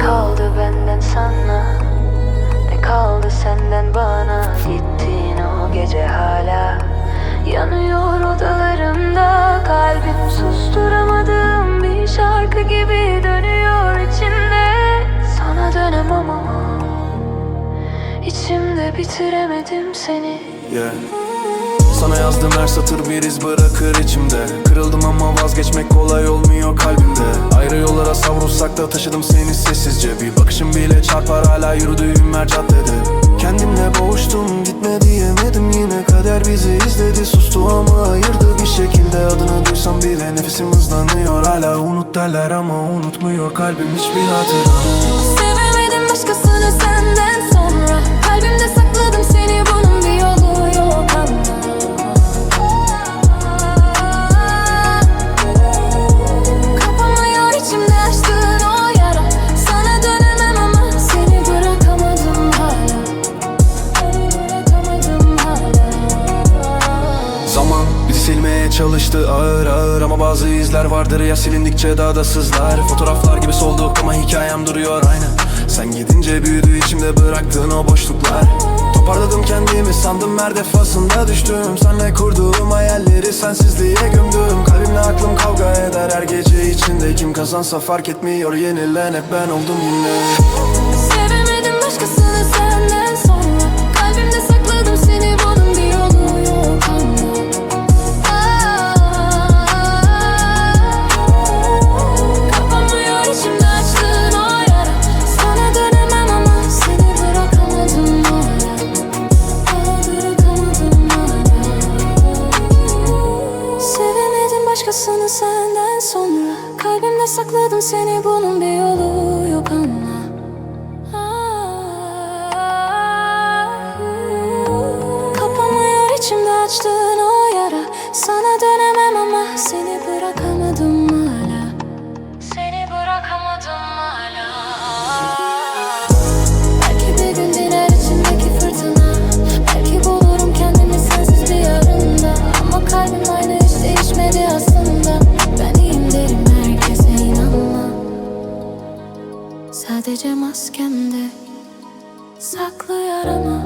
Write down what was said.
Kaldı benden sana? Ne kaldı senden bana? Gittiğin o gece hala. Yanıyor odalarımda. Kalbim susturamadığım bir şarkı gibi Bitiremedim seni. Yeah. Sana yazdığım her satır bir iz bırakır içimde. Kırıldım ama vazgeçmek kolay olmuyor kalbimde. Ayrı yollara savrulsak da taşıdım seni sessizce. Bir bakışım bile çarpar hala yürüdüğüm her caddede. Kendimle boğuştum gitme diyemedim. Yine Kader bizi izledi sustu ama ayırdı bir şekilde. Adını duysam bile nefesim hızlanıyor Hala unut derler ama unutmuyor kalbim. Hiçbir hatıra bizi silmeye çalıştı ağır ağır Ama bazı izler vardır. Ya silindikçe daha da sızlar. Fotoğraflar gibi solduk ama hikayem duruyor aynı. Sen gidince büyüdü içimde bıraktığın o boşluklar. Toparladım kendimi sandım her defasında düştüm. Senle kurduğum hayalleri sensizliğe gömdüm. Kalbimle aklım kavga eder her gece içinde. Kim kazansa fark etmiyor yenilen hep ben oldum yine sakladım seni bunun bir yolu yok ama. Kapamıyor içimde açtığın o yara. Sana dönemem ama seni bırakamadım Sadece maskemde saklı yarama